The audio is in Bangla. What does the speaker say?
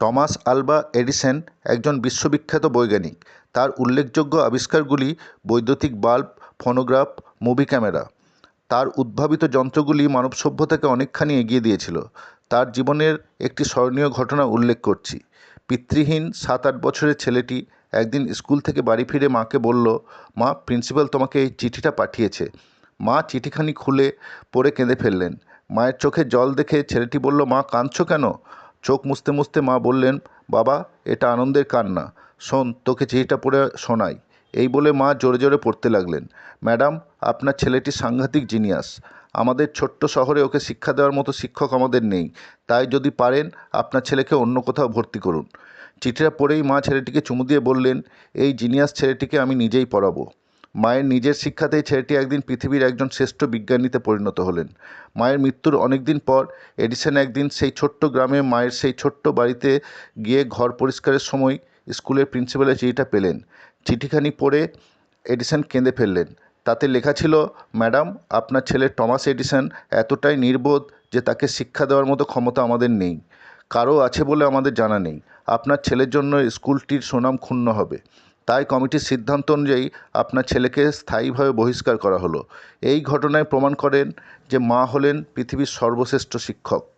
টমাস আলভা এডিসন একজন বিশ্ববিখ্যাত বৈজ্ঞানিক। তার উল্লেখযোগ্য আবিষ্কারগুলি বৈদ্যুতিক বাল্ব, ফোনোগ্রাফ, মুভি ক্যামেরা। তার উদ্ভাবিত যন্ত্রগুলি মানব সভ্যতাকে অনেকখানি এগিয়ে দিয়েছিল। তার জীবনের একটি স্মরণীয় ঘটনা উল্লেখ করছি। পিতৃহীন সাত আট বছরের ছেলেটি একদিন স্কুল থেকে বাড়ি ফিরে মাকে বলল, মা, প্রিন্সিপাল তোমাকে এই চিঠিটা পাঠিয়েছে। মা চিঠিখানি খুলে পড়ে কেঁদে ফেললেন। মায়ের চোখে জল দেখে ছেলেটি বলল, মা, কাঁদছো কেন? চোখ মুছতে মুছতে মা বললেন, বাবা, এটা আনন্দের কান্না। শোন, তোকে চিঠিটা পড়ে শোনাই। এই বলে মা জোরে জোরে পড়তে লাগলেন। ম্যাডাম, আপনার ছেলেটি সাংঘাতিক জিনিয়াস। আমাদের ছোট্ট শহরে ওকে শিক্ষা দেওয়ার মতো শিক্ষক আমাদের নেই। তাই যদি পারেন, আপনার ছেলেকে অন্য কোথাও ভর্তি করুন। চিঠিটা পড়েই মা ছেলেটিকে চুমু দিয়ে বললেন, এই জিনিয়াস ছেলেটিকে আমি নিজেই পড়াবো। মায়ের নিজের শিক্ষাতেই ছেলেটি একদিন পৃথিবীর একজন শ্রেষ্ঠ বিজ্ঞানীতে পরিণত হলেন। মায়ের মৃত্যুর অনেক দিন পর এডিসন একদিন সেই ছোট্ট গ্রামে মায়ের সেই ছোট্ট বাড়িতে গিয়ে ঘর পরিষ্কারের সময় স্কুলের প্রিন্সিপালের চিঠিটা পেলেন। চিঠিখানি পড়ে এডিসন কেঁদে ফেললেন। তাতে লেখা ছিল, ম্যাডাম, আপনার ছেলে টমাস এডিসন এতটাই নির্বোধ যে তাকে শিক্ষা দেওয়ার মতো ক্ষমতা আমাদের নেই। কারও আছে বলে আমাদের জানা নেই। আপনার ছেলের জন্য স্কুলটির সুনাম ক্ষুণ্ণ হবে। তাই কমিটির সিদ্ধান্ত অনুযায়ী আপনার ছেলেকে স্থায়ীভাবে বহিষ্কার করা হলো। এই ঘটনায় প্রমাণ করেন যে মা হলেন পৃথিবীর সর্বশ্রেষ্ঠ শিক্ষক।